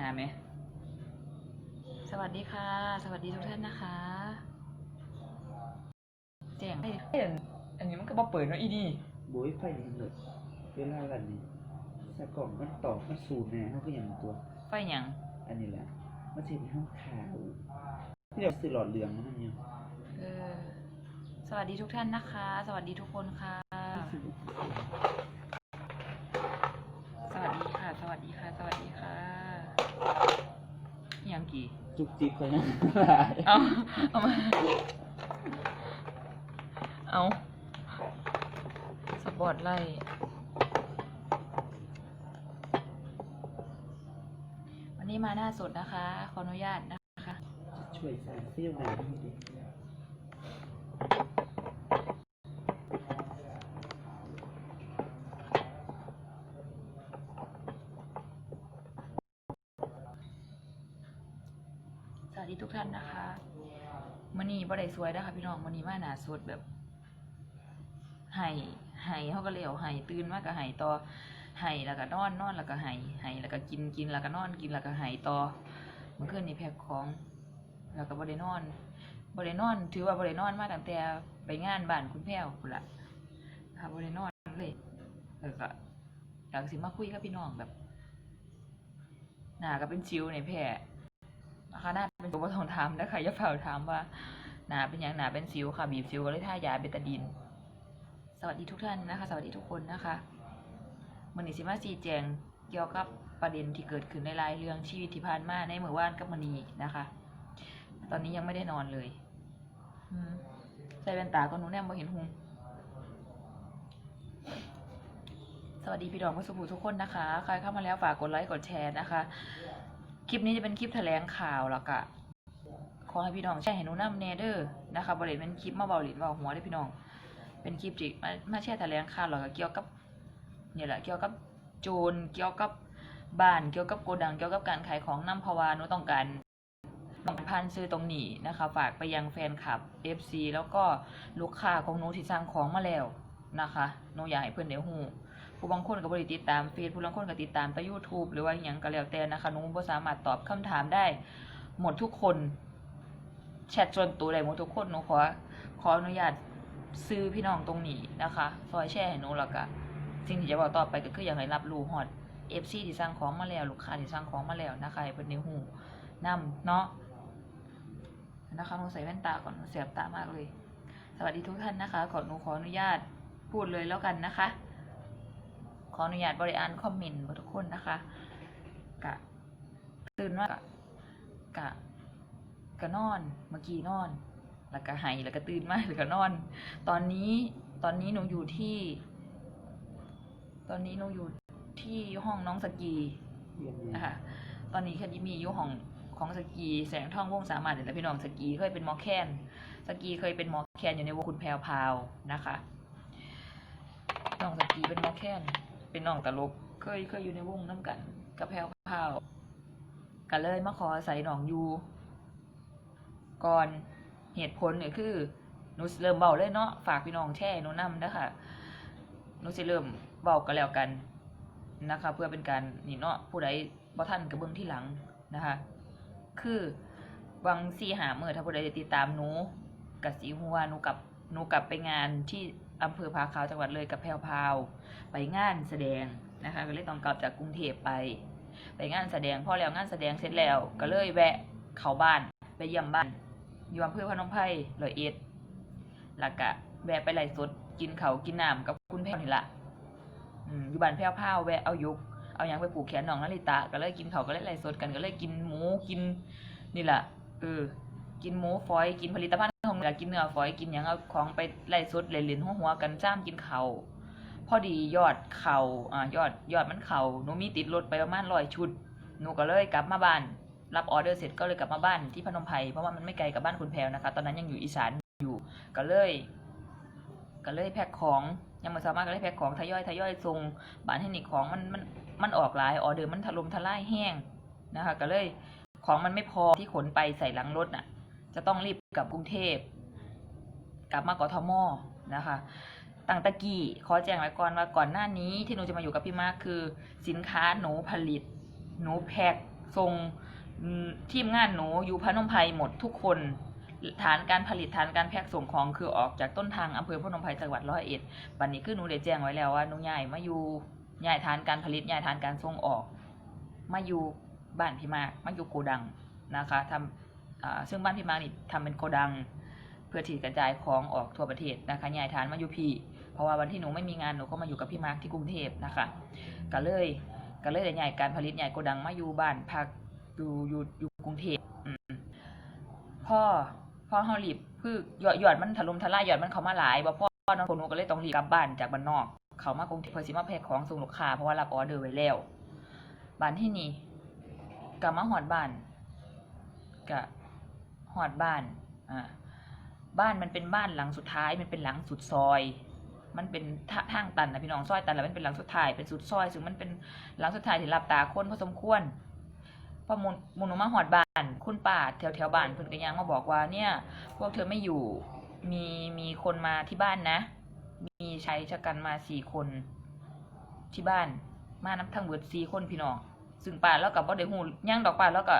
หาไหม สวัสดีค่ะ สวัสดีทุกท่านนะคะแจ้งให้เห็นอันนี้มันก็บ่เปิดเนาะอีนี่โบยไฟนี่เลยเวลากันนี่สะกล่องมันตอกมันสูดแน่เขาก็อย่างตัว ไฟหยังอันนี้แหละมันจะเป็นห้องขาวที่เราซื้อหลอดเหลืองมันเนี่ยเออสวัสดีทุกท่านนะคะ สวัสดีทุกคนค่ะ สวัสดีค่ะ สวัสดีค่ะ สวัสดีค่ะอิหยัง กี่จุกจิกไปนะเอาเอามา เอาสปอร์ตไล่วันนี้มาหน้าสดนะคะ ขออนุญาตนะคะ ช่วยสร้างเซี่ยวหนาให้ดิ สวัสดีทุกท่านนะคะมันนี้ บ่ได้สวยนะคะพี่น้องมันนี้มาหนาสดแบบไห้ไห้เขาก็เลี้ยวไห้ตื่นมากก็ไห้ต่อไห้แล้วก็นอนนอนแล้วก็ไห้ไห้แล้วก็กินกินแล้วก็นอนกินแล้วก็ไห้ต่อมื่อคืนในแพ็คของ แล้วก็บ่ได้นอนบ่ได้นอน ถือว่าบ่ได้นอนมาตั้งแต่ไปงานบ้านคุณแพ้วพุ่นละค่ะบ่ได้นอนเลยแล้วก็อยากสิมาคุยกับพี่น้องแบบหน้าก็เป็นชิวในแพร่นะคะหน้าเป็นตัวทองถามนะคะอย่าเฝ้าถามว่า หนาเป็นอย่างหนาเป็นสิวค่ะบีบสิวก็เลยท่ายาเบตาดิน สวัสดีทุกท่านนะคะ สวัสดีทุกคนนะคะมันนี้สิมาจีแจงเกี่ยวกับประเด็นที่เกิดขึ้นในรายเรื่องชีวิตที่ผ่านมาในเมื่อวานกับมณีนะคะ ตอนนี้ยังไม่ได้นอนเลยใส่แว่นตาก็หนูแนมบ่เห็นหุงสวัสดีพี่ดอกผู้สุภูทุกคนนะคะ ใครเข้ามาแล้วฝากกดไลค์กดแชร์นะคะ คลิปนี้จะเป็นคลิปแถลงข่าวแล้วก็ ขอให้พี่น้องแชร์ให้หนูน้ำเนเดอร์นะคะบริเวณเป็นคลิปมาเบาหลินเบาหัวได้พี่น้อง เป็นคลิปที่มามาแชร์แถลงข่าวแล้วก็เกี่ยวกับเนี่ยแหละเกี่ยวกับโจรเกี่ยวกับบ้านเกี่ยวกับโกดังเกี่ยวกับการขายของน้ำภาวานูต้องการต้องพันซื้อตรงนี้นะคะฝากไปยังแฟนคลับ FC แล้วก็ลูกค้าของหนูที่สั่งของมาแล้วนะคะหนูอยากให้เพื่อนเดี๋ยวหูผู้บางคนก็บริติดตามเฟซผู้บางคนก็ติดตามแต่ YouTube หรือว่าอย่างก็แล้วแต่นะคะหนูบ่สามารถตอบคำถามได้หมดทุกคน แชทส่วนตัวได้หมดทุกคนหนูขอขออนุญาตซื้อพี่น้องตรงนี้นะคะซอยแช่ให้หนูแล้วก็สิ่งที่จะบอกต่อไปก็คืออยากให้รับรู้ฮอด FC ที่สั่งของมาแล้วลูกค้าที่สั่งของมาแล้วนะคะให้เพิ่นได้ฮู้นํเนาะนะคะหนูใส่แว่นตาก่อนเสียบตามากเลย สวัสดีทุกท่านนะคะ ขอหนูขออนุญาตพูดเลยแล้วกันนะคะ ขออนุญาตบริอานคอมเมนต์ทุกคนนะคะกะตื่นว่ากะกะ กะนอน เมื่อกี้นอน แล้วก็หายแล้วก็ตื่นมาแล้วก็นอน ตอนนี้ตอนนี้หนูอยู่ที่ ตอนนี้หนูอยู่ที่ห้องน้องสกีนะคะตอนนี้แค่มีอยู่ห้องของสกีแสงท่องวงสามารถเดี๋ยวพี่น้องสกีเคยเป็นหมอแคนสกีเคยเป็นหมอแคนอยู่ในวงคุณแพรวพาวนะคะน้องสกีเป็นหมอแคนเป็นน้องตลกเคยเคยอยู่ในวงน้ำกัน กับแพรวพาวก็เลยมาขออาศัยน้องอยู่ ก่อนเหตุผลเนี่ยคือหนูสิเริ่มเบาเลยเนาะฝากพี่น้องแช่หนูนำนะคะหนูสิเริ่มเบากันแล้วกันนะคะ เพื่อเป็นการนี่เนาะผู้ใดบ่ท่านกระเบื้องที่หลังนะคะ คือวังซีหาเมื่อถ้าผู้ใดติดตามหนูกับสีหัวหนูกับหนูกลับไปงานที่อำเภอพาขาวจังหวัดเลยกับแพรวพาวไปงานแสดงนะคะก็เลยต้องกลับจากกรุงเทพไป ไปงานแสดงพอแล้วงานแสดงเสร็จแล้ว ก็เลยแวะเข้าบ้านไปเยี่ยมบ้าน อยู่อำเภอพนมไพรร้อยเอ็ดแล้วก็แวะไปไล่สด กินเขากินน้ำกับคุณแพ้วนี่ละอยู่บ้านแพ้วพ้าวแวะเอายุก เอาหยังไปปลูกแขนน้องนาริตะ ก็เลยกินเขาก็เลยไล่สดกันก็เลยกินหมูกินนี่แหละเออกินหมูฝอยกินผลิตภัณฑ์ของนี่ล่ะกินเนื้อฝอยกินหยังเอาของไปไล่สดเล่นๆหัวกันจ้ามกินเขาพอดียอดเขาอ่ายอดยอดมันเขาหนูมีติดรถไปประมาณร้อยชุดหนูก็เลยกลับมาบ้าน รับออเดอร์เสร็จก็เลยกลับมาบ้านที่พนมไพรเพราะว่ามันไม่ไกลกับบ้านคุณแพรวนะคะ ตอนนั้นยังอยู่อีสานอยู่ก็เลยก็เลยแพ็คของยังไม่สามารถก็เลยแพ็คของทยอยทยอยส่งบ้านให้นี่ของมันมันมันออกหลายออเดอร์มันถล่มทลายแห้งนะคะก็เลยของมันไม่พอที่ขนไปใส่หลังรถน่ะ จะต้องรีบกลับกรุงเทพกลับมากทมนะคะต่างตะกี้ขอแจ้งไว้ก่อนว่าก่อนหน้านี้ที่หนูจะมาอยู่กับพี่มาร์คคือ สินค้าหนูผลิต หนูแพ็คส่ง ทีมงานหนูอยู่พนมไพรหมดทุกคน ฐานการผลิตฐานการแพ็คส่งของคือออกจากต้นทางอำเภอพนมไพรจังหวัดร้อยเอ็ดบัดนี้คือหนูได้แจ้งไว้แล้วว่าหนูย้ายมาอยู่ย้ายฐานการผลิตย้ายฐานการส่งออก มาอยู่บ้านพี่มากมาอยู่โกดังนะคะทำซึ่งบ้านพี่มากนี่ทำเป็นโกดัง เพื่อที่กระจายของออกทั่วประเทศนะคะย้ายฐานมาอยู่พี่เพราะว่าวันที่หนูไม่มีงานหนูก็มาอยู่กับพี่มาร์คที่กรุงเทพนะคะก็เลยก็เลยได้ย้ายการผลิตย้ายโกดังมาอยู่บ้านพัก อยู่อยู่อยู่กรุงเทพพ่อพ่อเฮารีบคือยอดยอดมันถล่มทลายยอดมันเขามาหลายบ่พ่อน้องคนหนูก็เลยต้องรีบกลับบ้านจากบ้านนอก เขามากรุงเทพเพื่อสิมาแพ็คของส่งลูกค้าเพราะว่ารับออเดอร์ไว้แล้วบ้านที่นี่กลับมาหอดบ้านกะหอดบ้านอ่าบ้านมันเป็นบ้านหลังสุดท้ายมันเป็นหลังสุดซอย มันเป็นทาทางตันนะพี่น้องซอยตันแล้วมันเป็นหลังสุดท้ายเป็นสุดซอย ซึ่งมันเป็นหลังสุดท้ายที่รับตาคนพอสมควร พอมุนมุนมาหอดบ้านคุณป้าแถวแถวบ้านเพิ่นก็ยังมาบอกว่าเนี่ย พวกเธอไม่อยู่มีมีคนมาที่บ้านนะ มีชายชะกันมาสี่คนที่บ้าน มาน้ำทั้งเบิดสี่คนพี่น้องซึ่งป้าแล้วกับบ่ได้หูย่างดอกป้าแล้วก็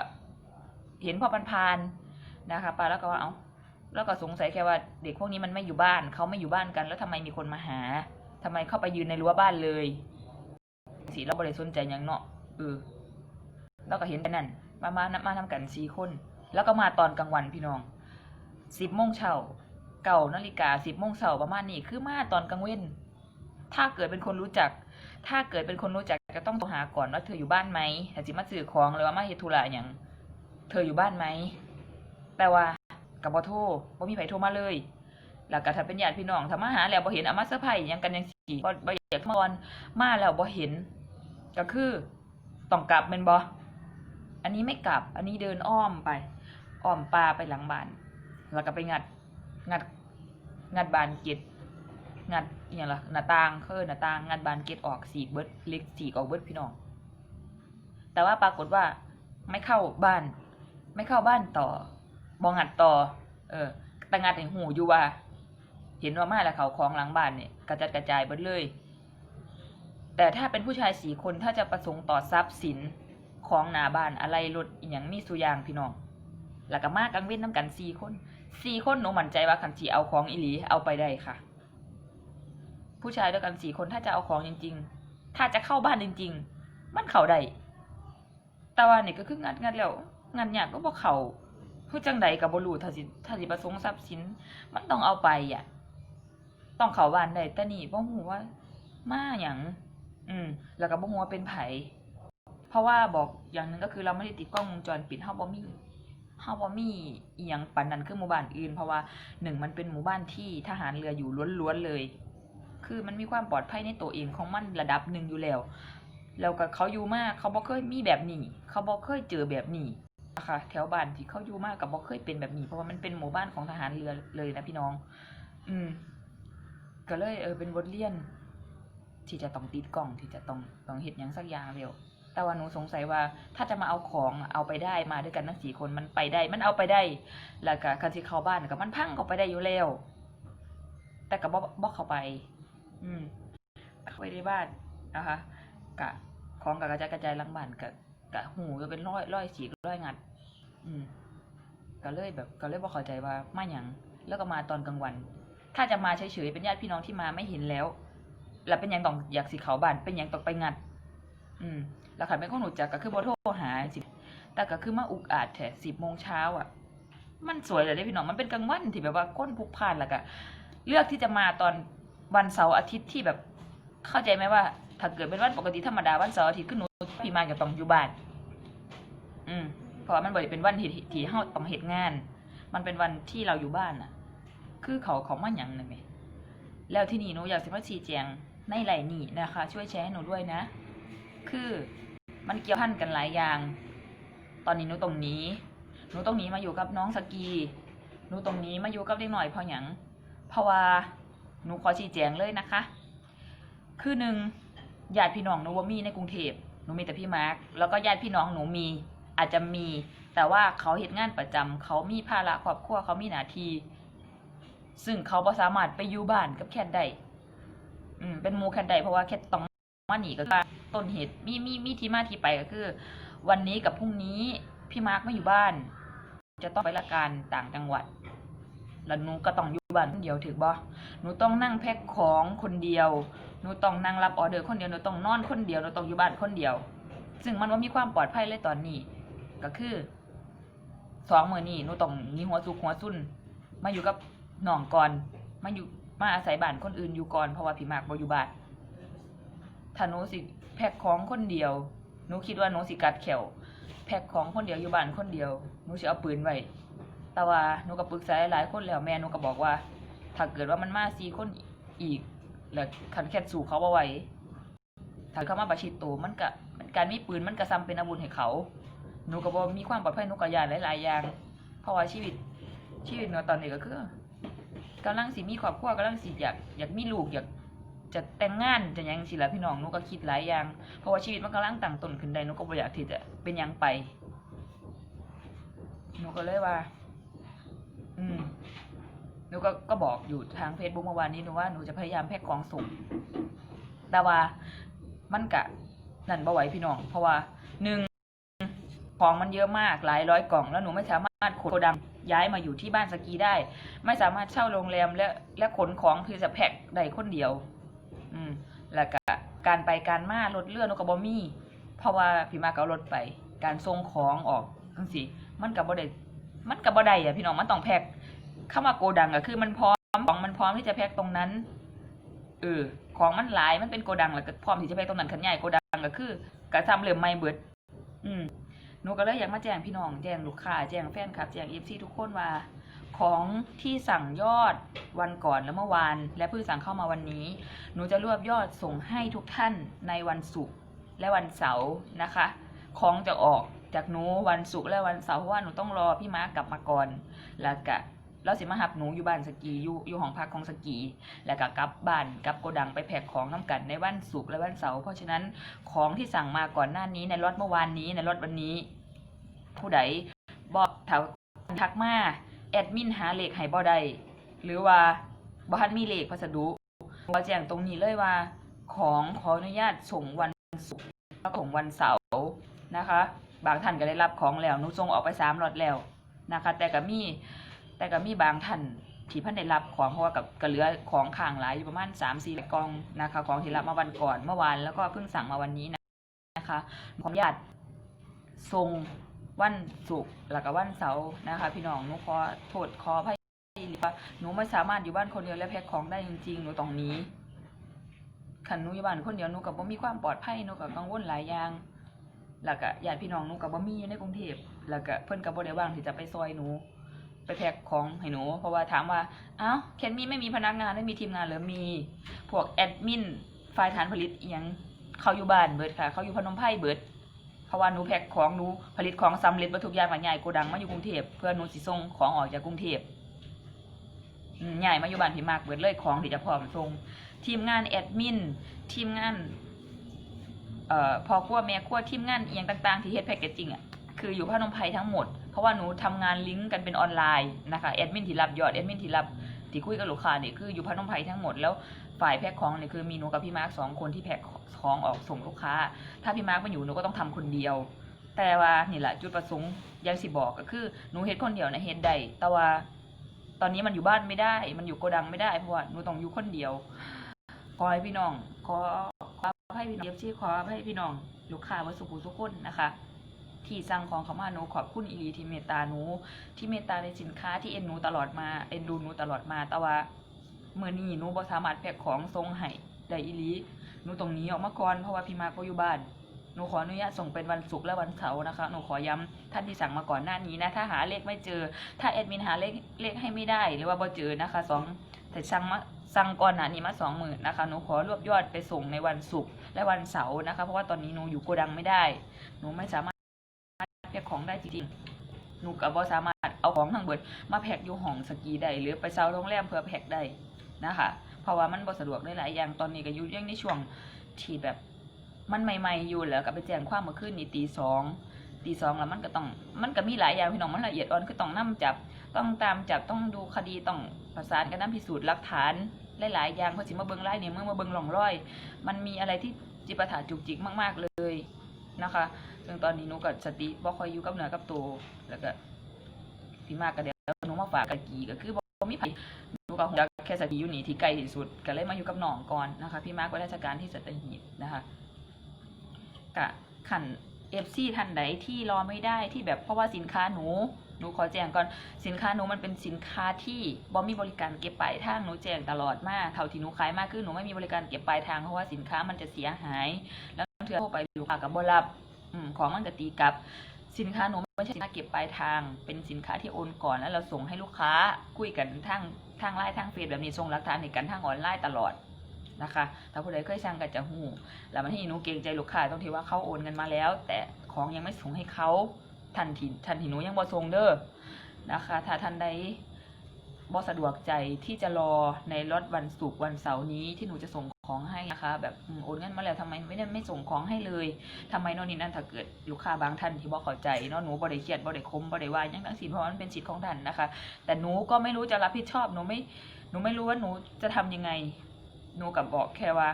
เห็นพอพันพานนะคะป้าแล้วก็ว่าเอ้าแล้วก็สงสัยแค่ว่าเด็กพวกนี้มันไม่อยู่บ้านเขาไม่อยู่บ้านกัน แล้วทำไมมีคนมาหาทำไมเข้าไปยืนในรั้วบ้านเลยสีเราบริสุทธิ์ใจยังเนาะเออ แล้วก็เห็นแต่นั่นมามามามาทำกันสี่คน แล้วก็มาตอนกลางวันพี่น้องสิบโมงเช้าเก่านาฬิกาสิบโมงเช้าประมาณนี้คือมาตอนกลางเว้นถ้าเกิดเป็นคนรู้จัก ถ้าเกิดเป็นคนรู้จักจะต้องโทรหาก่อนว่าเธออยู่บ้านไหมแต่สิมาสื่อของหรือว่ามาเฮดธุระอย่าง เธออยู่บ้านไหม แต่ว่ากับบ่โทรบ่มีไผโทรมาเลยแล้วก็ถ้าเป็นญาติพี่น้องถ้ามาหาแล้วบ่เห็นอามาเซอร์ไพรส์หยังกันจังซี่บ่บ่อยากมาก่อนมาแล้วบ่เห็น ก็คือต้องกลับแม่นบ่ อันนี้ไม่กลับ อันนี้เดินอ้อมไป อ้อมป่าไปหลังบ้าน แล้วก็ไปงัด งัด งัดบานเกล็ดงัดอย่างล่ะหน้าต่างเคือหน้าต่าง งัดบานเกล็ดออกสีเบิดเล็กสีออกเบิดพี่น้อง แต่ว่าปรากฏว่าไม่เข้าบ้าน ไม่เข้าบ้านต่อบองัดต่อ เออแต่งัดให้หูอยู่ว่า เห็นว่ามาแล้วเขาของหลังบ้านเนี่ยกระจัดกระจายเบิดเลย แต่ถ้าเป็นผู้ชายสี่คนถ้าจะประสงค์ต่อทรัพย์สิน ของหนาบ้านอะไรรถอหย่างมีสุยางพี่น้องแล้วก็มากังเว้นน้ำกันสี่คนสี่คนหนูมั่นใจว่าคันสีเอาของอีหลีเอาไปได้ค่ะ ผู้ชายด้วยกันสี่คนถ้าจะเอาของจริง ๆ ถ้าจะเข้าบ้านจริง ๆ มันเข้าได้แต่ว่านี่ก็คืองัดงัดแล้วงัดยากก็บ่เขาคือจังใดกับบรูถ้าสิถ้าสิประสงค์ทรัพย์สิน มันต้องเอาไปอะ ต้องเขาบ้านได้แต่นี่บ่ฮู้ว่า มาหยังอืม แล้วก็บ่ฮู้ว่าเป็นไผ เพราะว่าบอกอย่างหนึงก็คือเราไม่ได้ติดกล้องวงจรปิดเฮาบ่มีเฮาบ่มีอีหยังปานนั้นคือหมู่บ้านอื่น เพราะว่าหนึ่งมันเป็นหมู่บ้านที่ทหารเรืออยู่ล้วนๆเลย คือมันมีความปลอดภัยในตัวเองของมันระดับหนึ่งอยู่แล้ว แล้วก็เขาอยู่มากเขาบ่เคยมีแบบนี้ เขาบ่เคยเจอแบบนี้นะคะแถวบ้านที่เขาอยู่มากกับบ่เคยเป็นแบบนี้ เพราะว่ามันเป็นหมู่บ้านของทหารเรือเลยนะพี่น้อง อืม ก็เลยเออเป็นบทเรียนที่จะต้องติดกล้องที่จะต้องต้องเฮ็ดหยังสักอย่างเร็ว แต่ว่าหนูสงสัยว่าถ้าจะมาเอาของเอาไปได้มาด้วยกันทั้งสี่คนมันไปได้ มันเอาไปได้ แล้วก็คันที่เข้าบ้านก็มันพังเข้าไปได้อยู่แล้วแต่ก็บ่บ่เข้าไป อืมเข้าไปในบ้านนะคะกะของกะกระจายกระจายลังบ้านกะกะหูก็เป็นร้อยร้อยฉีร้อยงัด อืมก็เลยแบบก็เลยบ่เข้าใจว่ามาหยังแล้วก็มาตอนกลางวัน ถ้าจะมาเฉยๆเป็นญาติพี่น้องที่มาไม่เห็นแล้ว แล้วเป็นหยังต้องอยากสิเขาบ้านเป็นหยังต้องไปงัด อืม แล้วขันเป็นคนหนูจักก็คือบ่โทรหาสิแต่ก็คือมาอุกอาจแท้สิบโมงเช้าอะ มันสวยเลยเด้พี่น้องมันเป็นกลางวันที่แบบว่าก้นพุกพ่านแล้วก็เลือกที่จะมาตอนวันเสาร์อาทิตย์ที่แบบ เข้าใจไหมว่า ถ้าเกิดเป็นวันปกติธรรมดาวันเสาร์อาทิตย์คือหนูพี่มากับต้องอยู่บ้าน อืมเพราะว่ามันบ่ได้เป็นวันที่ที่เฮาต้องเฮ็ดงาน มันเป็นวันที่เราอยู่บ้านน่ะ คือเขาเขามาหยังนั่นแหมแล้วที่นี่หนูอยากสิมาชี้แจงในไหลน์นี้นะคะ ช่วยแชร์ให้หนูด้วยนะ คือ มันเกี่ยวพันกันหลายอย่าง ตอนนี้หนูตรงนี้หนูตรงนี้มาอยู่กับน้องสกีหนูตรงนี้มาอยู่กับเด็กหน่อยเพราะหยังเพราะว่าหนูขอชี้แจงเลยนะคะ คือหนึ่งญาติพี่น้องหนูว่ามีในกรุงเทพหนูมีแต่พี่มาร์คแล้วก็ญาติพี่น้องหนูมีอาจจะมี แต่ว่าเขาเหตุงานประจำเขามีภาระครอบครัวเขามีหน้าที่ซึ่งเขาบ่สามารถไปอยู่บ้านกับแคทได้ อืม เป็นมูแคทได้เพราะว่าแคทต้อง มาหนีก็คือต้นเหตุมีมีมีที่มาที่ไปก็คือ วันนี้กับพรุ่งนี้พี่มาร์คไม่อยู่บ้าน จะต้องไปละการต่างจังหวัด แล้วหนูก็ต้องอยู่บ้านคนเดียวถือบ่หนูต้องนั่งแพ็คของคนเดียวหนูต้องนั่งรับออเดอร์คนเดียวหนูต้องนอนคนเดียวหนูต้องอยู่บ้านคนเดียว ซึ่งมันว่ามีความปลอดภัยเลยตอนนี้ ก็คือสองมือนี่หนูต้องมีหัวสุกหัวซุ่นมาอยู่กับน้องก่อนมาอยู่มาอาศัยบ้านคนอื่นอยู่ก่อนเพราะว่าพี่มากบ่อยู่บ้าน ถ้าหนูสิแพ็คของคนเดียวหนูคิดว่าหนูสิกัดแขวแพ็คของคนเดียวอยู่บ้านคนเดียวหนูสิเอาปืนไว้แต่ว่าหนูก็ปรึกษาหลายคนแล้วแม่หนูก็บอกว่า ถ้าเกิดว่ามันมาสี่คนอีก แล้วคันแค่สู่เขาเอาไว้ถ้าเขามาประชิดตัวมันก็การมีปืนมันก็ซ้ำเป็นอาวุธให้เขาหนูก็บอกมีความปลอดภัยหนูก็ยานหลายๆอย่าง เพราะว่าชีวิตชีวิตหนูตอนนี้ก็คือกำลังสิมีครอบครัวกำลังสิอยากอยากมีลูกอยาก จะแต่งงานจะยังสิละพี่น้องนูก็คิดหลายอย่าง เพราะว่าชีวิตมันกำลังตั้งตนขึ้นได้นูก็บ่อยากที่จะเป็นยังไปนูก็เลยว่า อืมนูก็ก็บอกอยู่ทางเฟซบุ๊กเมื่อวานนี้นูว่าหนูจะพยายามแพ็คของส่งแต่ว่ามันกะนั่นบ่ไหวพี่น้อง เพราะว่าหนึ่งของมันเยอะมากหลายร้อยกล่อง แล้วหนูไม่สามารถขนโกดังย้ายมาอยู่ที่บ้านสกีได้ ไม่สามารถเช่าโรงแรมและและขนของเพื่อจะแพ็คได้คนเดียว อืมแล้วก็การไปการมารถเลื่อนนกกระบอมี่เพราะว่าพี่มาก็เอารถไป การส่งของออกจังซี่มันกับบ่ได้มันกับบ่ได้อะพี่น้องมันต้องแพ็คเข้ามาโกดังอะคือมันพร้อมของมันพร้อมที่จะแพ็คตรงนั้นเออของมันหลายมันเป็นโกดังแล้วก็พร้อมที่จะแพ็คตรงนั้นขันใหญ่โกดังก็คือกระซำเหลื่อมไม่เบิด อืมหนูก็เลยอยากมาแจ้งพี่น้องแจ้งลูกค้าแจ้งแฟนคลับแจ้งเอฟซีทุกคนว่า ของที่สั่งยอดวันก่อนและเมื่อวาน และเพิ่งสั่งเข้ามาวันนี้ หนูจะรวบยอดส่งให้ทุกท่านในวันศุกร์และวันเสาร์นะคะ ของจะออกจากหนูวันศุกร์และวันเสาร์เพราะว่าหนูต้องรอพี่ม้ากลับมาก่อน แล้วก็แล้วสิมาหับหนูอยู่บ้านสกีอยู่อยู่ห้องพักของสกี แล้วก็กลับบ้านกลับโกดังไปแพ็คของน้ำกันในวันศุกร์และวันเสาร์เพราะฉะนั้นของที่สั่งมาก่อนหน้านี้ในรถเมื่อวานนี้ในรถวันนี้ ผู้ใดบอกถ้าทักมา แอดมินหาเลขให้บ่ได้หรือว่าบ่ทันมีเลขพัสดุขอแจ้งตรงนี้เลยว่า ของขออนุญาตส่งวันศุกร์ของวันเสาร์นะคะ บางท่านก็ได้รับของแล้วนูส่งออกไปสามรอดแล้วนะคะ แต่ก็มีแต่ก็มีบางท่านที่เพิ่นได้รับของเพราะว่ากับกระเหลือของข้างหลายอยู่ประมาณ3ามสี่กองนะคะ ของที่รับมาวันก่อนเมื่อวานแล้วก็เพิ่งสั่งมาวันนี้นะคะขออนุญาตส่ง วันศุกร์แล้วก็วันเสาร์นะคะ พี่น้องหนูขอโทษขออภัยหรือว่าหนูไม่สามารถอยู่บ้านคนเดียวและแพ็คของได้จริงๆหนูต้องหนีขันหนูอยู่บ้านคนเดียวหนูกับบ่มีความปลอดภัยหนูกับกังวลหลายอย่างแล้วก็ญาติพี่น้องหนูกับบ่มีอยู่ในกรุงเทพแล้วก็เพิ่อนกับบ่ได้ว่างที่จะไปซอยหนู ไปแพ็คของให้หนู เพราะว่าถามว่าเอ้าแคนมี่ไม่มีพนักงานไม่มีทีมงานหรือมี พวกแอดมินฝ่ายฐานผลิตเอียงเขาอยู่บ้านเบิดค่ะ เขาอยู่พนมไพรเบิด เพราะว่าหนูแพ็คของหนูผลิตของสำเร็จวัตถุกย่างมาใหญ่โกดังมาอยู่กรุงเทพเพื่อหนูสิส่งของออกจากกรุงเทพใหญ่มาอยู่บ้านพี่มากเบิดเลยของที่จะพร้อมส่งทีมงานแอดมินทีมงานเอ่อพอครัวแม่ครัวทีมงานเอียงต่างๆที่เฮ็ดแพ็กเกจจิ้งอะคืออยู่พนมไพรทั้งหมด เพราะว่าหนูทำงานลิงก์กันเป็นออนไลน์นะคะแอดมินที่รับยอดแอดมินที่รับที่คุยกับลูกค้านี่คืออยู่พนมไพรทั้งหมดแล้ว ฝ่ายแพ็คของเนี่ยคือมีหนูกับพี่มาร์คสองคนที่แพ็คของออกส่งลูกค้า ถ้าพี่มาร์คไมาอยู่หนูก็ต้องทำคนเดียว แต่ว่านี่แหละจุดประสงค์ยังสิบอกก็คือหนูเฮ็ดคนเดียวนะเฮ็ดได้แต่ว่าตอนนี้มันอยู่บ้านไม่ได้ มันอยู่โกดังไม่ได้เพราะว่าหนูต้องอยู่คนเดียวขอให้พี่น้องขอขอให้พี่น้องเอฟซีขอให้พี่น้องลูกค้าวัสุขุทุกคนนะคะที่สั่งของเขามาหนูขอบคุณอีลีที่เมตตาหนูที่เมตตาในสินค้าที่เอ็นหนูตลอดมาเอ็นดูหนูตลอดมาแต่ว่า เมื่อนี้หนูบ่สามารถแพ็คของทรงให้ได้อีหลีหนูตรงนี้ออกมาก่อนเพราะว่าพี่มาก็อยู่บ้านหนูขออนุญาตส่งเป็นวันศุกร์และวันเสาร์นะคะหนูขอย้ำท่านที่สั่งมาก่อนหน้านี้นะ ถ้าหาเลขไม่เจอ ถ้าแอดมินหาเลขเลขให้ไม่ได้หรือว่าบ่เจอนะคะสองแต่สั่งมาสั่งก่อนหน้านี้มาสองหมื่นนะคะหนูขอรวบยอดไปส่งในวันศุกร์และวันเสาร์นะคะ เพราะว่าตอนนี้หนูอยู่โกดังไม่ได้ หนูไม่สามารถแพ็คของได้จริงๆหนูก็บ่สามารถเอาของทั้งเบิดมาแพ็คอยู่ห้องสกีได้หรือไปเช่าโรงแรมเพื่อแพ็คได้ นะคะเพราะว่ามันบ่สะดวกได้หลายอย่างตอนนี้ก็อยู่ยังในช่วงที่แบบมันใหม่ๆอยู่แล้วก็ไปแจ้งความเมื่อคืนนี่ตีสองตีสองแล้วมันก็ต้องมันก็มีหลายอย่างพี่น้องมันละเอียดอ่อนคือต้องนํจับ ต้องตามจับต้องดูคดีต้องประสานกันน้ำพิสูจน์หลักฐานหลายๆอย่างเพอสิมาเบิ้งไล่เนี่ยเมื่อมาเบิ้งหล่องร้อย มันมีอะไรที่จิปาถาจุกจิกมากๆเลยนะคะซึ่งตอนนี้หนูกับสติบ่คอยอยู่กับเหนือกับตัวแล้วก็ที่มากก็เดี๋ยวหนูมาฝากกะกีก็คือบ่มีไผหนูก็ฮู้จักแค่ สติอยู่นี่ที่ใกลที่สุดก็เลยมาอยู่กับน้องก่อนนะคะ พี่มากไว้ราชการที่สัตหีบนะคะกะขัน FC ท่านใดที่รอไม่ได้ที่แบบเพราะว่าสินค้าหนูหนูขอแจ้งก่อนสินค้าหนูมันเป็นสินค้าที่บ่มีบริการเก็บปลายทางหนูแจ้งตลอดมาเท่าที่หนูขายมากคือหนูไม่มีบริการเก็บปลายทางเพราะว่าสินค้ามันจะเสียหาย แล้วเธอโทรไปลูกค้ากับบรับของมันก็ตีกับสินค้าหนูไม่ใช่สินค้าเก็บปลายทาง เป็นสินค้าที่โอนก่อนแล้วเราส่งให้ลูกค้าคุยกันทาง ทางไลน์ทางเฟซแบบนี้ส่งหลักฐานให้กันทางออนไลน์ตลอดนะคะ ถ้าผู้ใดเคยสั่งก็จะหูแล้วมันที่หนูเกรงใจลูกค้าตรงที่ว่าเขาโอนเงินมาแล้ว แต่ของยังไม่ส่งให้เขาทันทีทันทีหนูยังบ่ส่งเด้อนะคะ ถ้าท่านใดบ่สะดวกใจที่จะรอในรถวันศุกร์วันเสาร์นี้ที่หนูจะส่ง ของให้นะคะแบบโอนเงินมาแล้วทำไมไม่ได้ไม่ส่งของให้เลยทำไมโน่นนี่นั่นถ้าเกิดลูกค้าบางท่านที่บ่เข้าใจเนาะหนูบ่ได้เคียดบ่ได้คมบ่ได้ว่าหยังทั้งสินเพราะมันเป็นสิทธิ์ของท่านนะคะ แต่หนูก็ไม่รู้จะรับผิดชอบหนูไม่หนูไม่รู้ว่าหนูจะทำยังไงหนูกับบอกแค่ว่า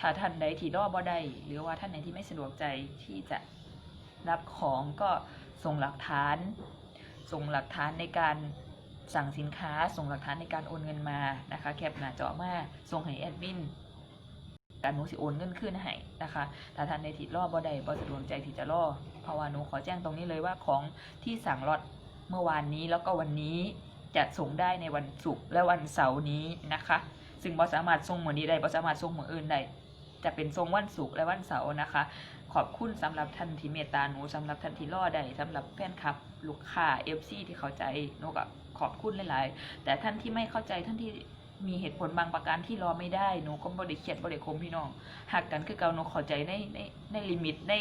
ถ้าท่านใดที่รอบ่ได้หรือว่าท่านไหนที่ไม่สะดวกใจที่จะรับของก็ส่งหลักฐาน ส่งหลักฐานในการ สั่งสินค้าส่งหลักฐานในการโอนเงินมานะคะแคปหน้าจอมาส่งให้แอดมินการหนูสิโอนเงินขึ้นให้นะคะถ้าท่านในที่รอบ่ได้บ่สะดวกใจที่จะรอเพราะว่าหนูขอแจ้งตรงนี้เลยว่าของที่สั่งล็อตเมื่อวานนี้แล้วก็วันนี้จะส่งได้ในวันศุกร์และวันเสาร์นี้นะคะ ซึ่งบ่สามารถส่งเหมือนนี้ได้บ่สามารถส่งเหมื้ออื่นได้จะเป็นส่งวันศุกร์และวันเสาร์นะคะ ขอบคุณสำหรับท่านที่เมตตาหนูสำหรับท่านที่รอได้สำหรับแฟนคลับ ลูกค้า FC ที่เข้าใจนูก็ ขอบคุณหลาย ๆ แต่ท่านที่ไม่เข้าใจท่านที่มีเหตุผลบางประการที่รอไม่ได้หนูก็บ่ได้เครียดบ่ได้คมพี่น้องหักกันคือเก่าหนูข้าใจในในในลิมิตใน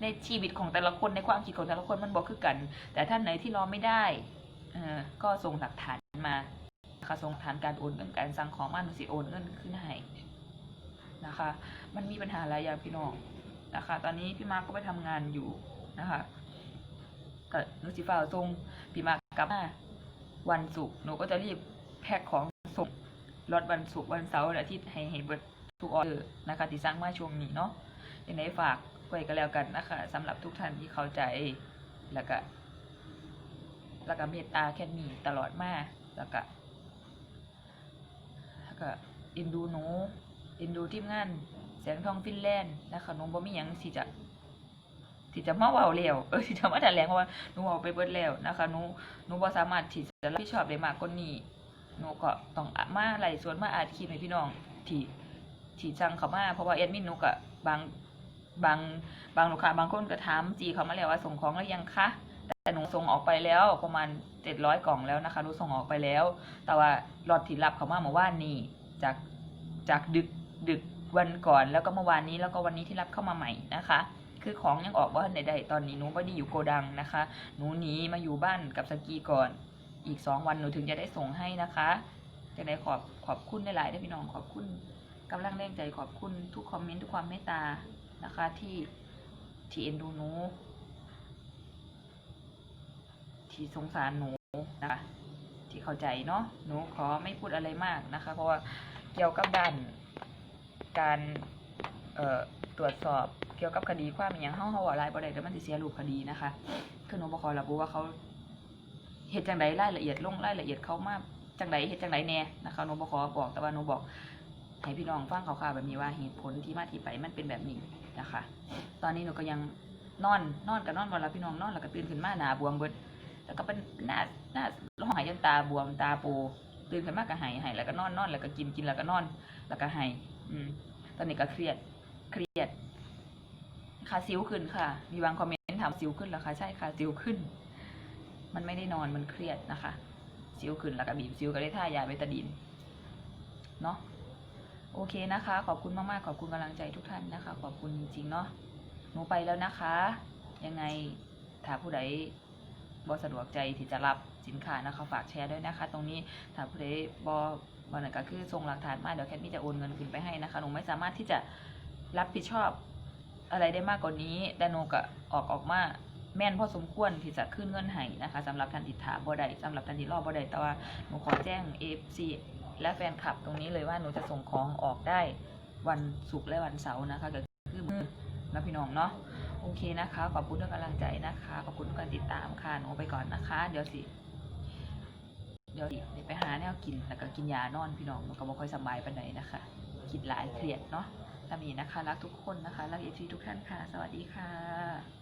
ในชีวิตของแต่ละคนในความคิดของแต่ละคนมันบ่คือกัน แต่ท่านไหนที่รอไม่ได้เออก็ส่งหลักฐานมานะคะส่งฐานการโอนเงินการสั่งของมาหนูสิโอนเงินขึ้นให้นะคะ มันมีปัญหาหลายอย่างพี่น้องนะคะ ตอนนี้พี่มาร์กก็ไปทำงานอยู่นะคะก็หนูสิฟ้าส่งพี่มาร์กกลับมา วันศุกร์หนูก็จะรีบแพ็คของส่งรถวันศุกร์วันเสาร์อาทิตย์ให้ให้เบิดทุกออเดอร์นะคะที่สั่งมาช่วงนี้เนาะยังไงฝากไว้ก็แล้วกันนะคะสำหรับทุกท่านที่เข้าใจแล้วก็แล้วก็เมตตาแค่นี้ตลอดมาแล้วก็แล้วก็เอ็นดูหนูเอ็นดูทีมงานแสงทองฟินแลนด์นะคะหนูบ่มีหยังที่จะ ที่จะมาเว้าแล้วเออที่จะมาแถลงเพราะว่าหนูเอาไปเบิดแล้วนะคะหนูหนูบ่สามารถที่จะรับผิดชอบได้มากกว่านี้หนูก็ต้องอะมาไล่ส่วนมาอาจคลิปให้พี่น้องที่ที่สั่งเขามาเพราะว่าแอดมินหนูก็บางบางบางลูกค้าบางคนก็ถามจีเขามาแล้วว่าส่งของแล้วยังคะแต่หนูส่งออกไปแล้วประมาณ700กล่องแล้วนะคะหนูส่งออกไปแล้ว แต่ว่าหลอตที่รับเขามาเมื่อวานนี้จากจากดึกดึกวันก่อนแล้วก็เมื่อวานนี้แล้วก็วันนี้ที่รับเข้ามาใหม่นะคะ คือของยังออกว่าในใดๆตอนนี้หนูไม่ได้อยู่โกดังนะคะ หนูหนีมาอยู่บ้านกับสกีก่อน อีกสองวันหนูถึงจะได้ส่งให้นะคะจะได้ขอบขอบคุณหลายๆด้พี่น้องขอบคุณกำลังแรงใจขอบคุณทุกคอมเมนต์ทุกความเมตตานะคะที่ที่เอ็นดูหนูที่สงสารหนูนะคะที่เข้าใจเนาะหนูขอไม่พูดอะไรมากนะคะ เพราะว่าเกี่ยวกับด้านการตรวจสอบ กี่ยวกับคดีความอย่างเฮาเฮาอะไรบ่ได้เดี๋ยวมันสิเสียรูปคดีนะคะ คือหนูบ่ขอระบุว่าเขาเฮ็ดจังไดรายละเอียดลงรายละเอียดเขามากจังไดเฮ็ดจังไดแน่นะคะหนูบ่ขอบอกแต่ว่าหนูบอกให้พี่น้องฟังคร่าวๆแบบนี้ว่าเหตุผลที่มาที่ไปมันเป็นแบบนี้นะคะ ตอนนี้หนูก็ยังนอนนอนกับนอนบ่หลับพี่น้องนอนแล้วก็ตื่นขึ้นมาหนาบวมเบิดแล้วก็เป็นหน้าหน้าร้องไห้จนตาบวมตาปูตื่นขึ้นมาก็หายหายแล้วก็นอนนอนแล้วก็กินกินแล้วก็นอน แล้วก็หายอืมตอนนี้ก็เครียดเครียด ค่ะสิวขึ้นค่ะ มีบางคอมเมนต์ถามสิวขึ้นเหรอคะใช่ค่ะสิวขึ้น มันไม่ได้นอนมันเครียดนะคะ สิวขึ้นแล้วก็บีบสิวก็ได้ท่ายาเบตาดีนเนาะโอเคนะคะ ขอบคุณมากๆ ขอบคุณกำลังใจทุกท่านนะคะ ขอบคุณจริงๆเนาะหนูไปแล้วนะคะ ยังไงถ้าผู้ใดบ่สะดวกใจที่จะรับสินค้านะคะฝากแชร์ด้วยนะคะ ตรงนี้ถ้าผู้ใดบ่บ่นั่นก็คือส่งหลักฐานมาเดี๋ยวแคทมี่จะโอนเงินคืนไปให้นะคะหนูไม่สามารถที่จะรับผิดชอบ อะไรได้มากกว่านี้ดานูก็ออกออกมาแม่นพอสมควรที่จะขึ้นเงื่อนไห้นะคะสำหรับทันติถาบอได้สำหรับทันติรอบบอได้แต่ว่าหนูขอแจ้งเอฟซีและแฟนคลับตรงนี้เลยว่าหนูจะส่งของออกได้วันศุกร์และวันเสาร์นะคะก็คือมือนะพี่น้องเนาะโอเคนะคะ ขอบคุณทุกกำลังใจนะคะ ขอบคุณทุกการติดตามค่ะหนูไปก่อนนะคะ เดี๋ยวสิ เดี๋ยวสิไปหาแนวกินแล้วก็กินยานอนพี่น้องมันก็ไม่ค่อยสบายไปไหนนะคะ คิดหลายเครียดเนาะ ตามีนะคะ รักทุกคนนะคะ รักเอฟซีทุกท่านค่ะ สวัสดีค่ะ